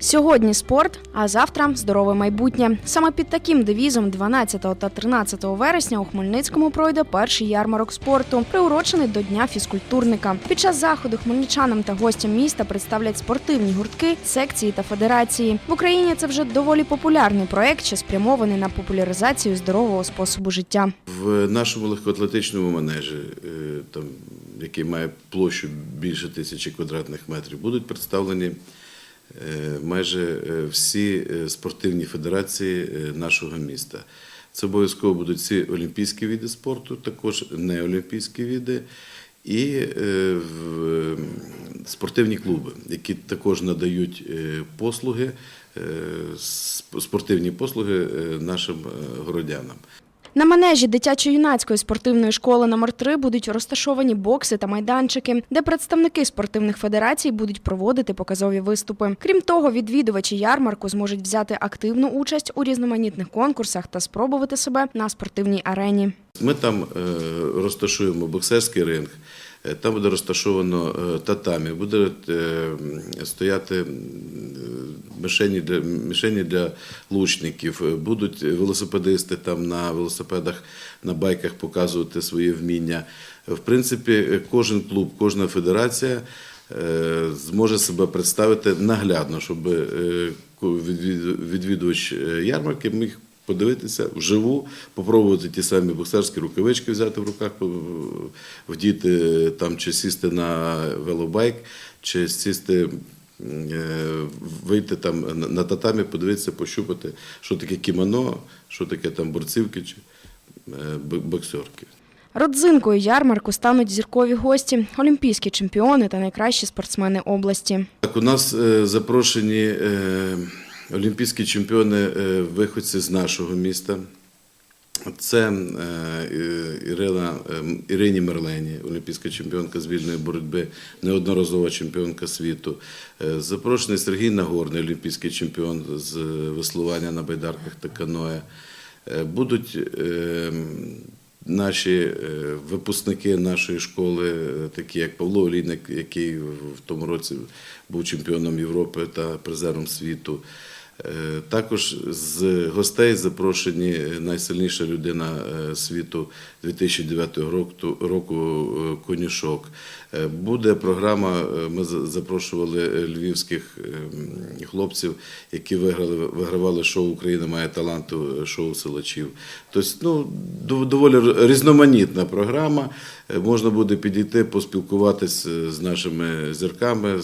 Сьогодні спорт, а завтра здорове майбутнє. Саме під таким девізом 12 та 13 вересня у Хмельницькому пройде перший ярмарок спорту, приурочений до Дня фізкультурника. Під час заходу хмельничанам та гостям міста представлять спортивні гуртки, секції та федерації. В Україні це вже доволі популярний проект, що спрямований на популяризацію здорового способу життя. В нашому легкоатлетичному манежі, е, там, який має площу більше тисячі квадратних метрів, будуть представлені майже е, всі е, спортивні федерації е, нашого міста. Це обов'язково будуть всі олімпійські види спорту, також неолімпійські види. І е, е, спортивні клуби, які також надають е, послуги, е, спортивні послуги е, нашим е, городянам. На манежі дитячо-юнацької спортивної школи номер 3 будуть розташовані бокси та майданчики, де представники спортивних федерацій будуть проводити показові виступи. Крім того, відвідувачі ярмарку зможуть взяти активну участь у різноманітних конкурсах та спробувати себе на спортивній арені. Ми там е, розташуємо боксерський ринг, е, там буде розташовано е, татамі, буде стояти мішені для, мішені для лучників, будуть велосипедисти там на велосипедах, на байках показувати свої вміння. В принципі, кожен клуб, кожна федерація е, зможе себе представити наглядно, щоб е, відвідувач е, ярмарки міг подивитися вживу, попробувати ті самі боксерські рукавички взяти в руках, вдіти там чи сісти на велобайк, чи сісти. Е, Вийти там на- татамі, подивитися, пощупати, що таке кімоно, що таке там борцівки чи е, боксерки. Родзинкою ярмарку стануть зіркові гості, олімпійські чемпіони та найкращі спортсмени області. Так, у нас е, запрошені олімпійські чемпіони виходці з нашого міста. Це е, Ірина, е, Ірині Мерлені, олімпійська чемпіонка з вільної боротьби, неодноразова чемпіонка світу. Е, Запрошений Сергій Нагорний, олімпійський чемпіон з веслування на байдарках та каное. Е, Будуть наші випускники нашої школи, такі як Павло Олійник, який в тому році був чемпіоном Європи та призером світу. Е, Також з гостей запрошені найсильніша людина е, світу 2009 року, е, Конюшок. Е, Буде програма. е, Ми запрошували е, львівських е, хлопців, які виграли вигравали шоу Україна має таланту е, шоу силачів. Тобто, ну доволі різноманітна програма. Е, Можна буде підійти, поспілкуватися з нашими зірками.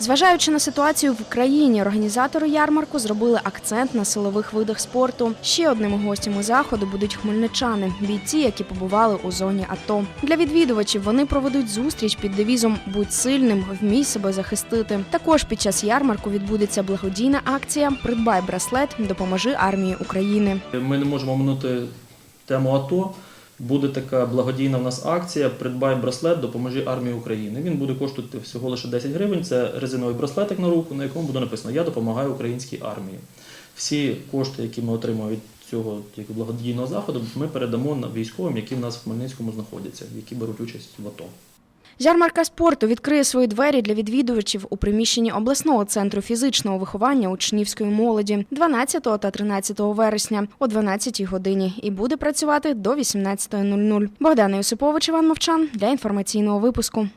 Зважаючи на ситуацію в країні, організатори ярмарку зробили акцент на силових видах спорту. Ще одними гостями заходу будуть хмельничани, бійці, які побували у зоні АТО. Для відвідувачів вони проведуть зустріч під девізом Будь сильним, вмій себе захистити. Також під час ярмарку відбудеться благодійна акція Придбай браслет, допоможи армії України. Ми не можемо минути тему АТО. Буде така благодійна в нас акція Придбай браслет, допоможи армії України. Він буде коштувати всього лише 10 гривень. Це резиновий браслетик на руку, на якому буде написано Я допомагаю українській армії. Всі кошти, які ми отримаємо від цього благодійного заходу, ми передамо військовим, які в нас в Хмельницькому знаходяться, які беруть участь в АТО. Ярмарка спорту відкриє свої двері для відвідувачів у приміщенні обласного центру фізичного виховання учнівської молоді 12 та 13 вересня о 12 годині і буде працювати до 18.00. Богдана Юсипович, Іван Мовчан для інформаційного випуску.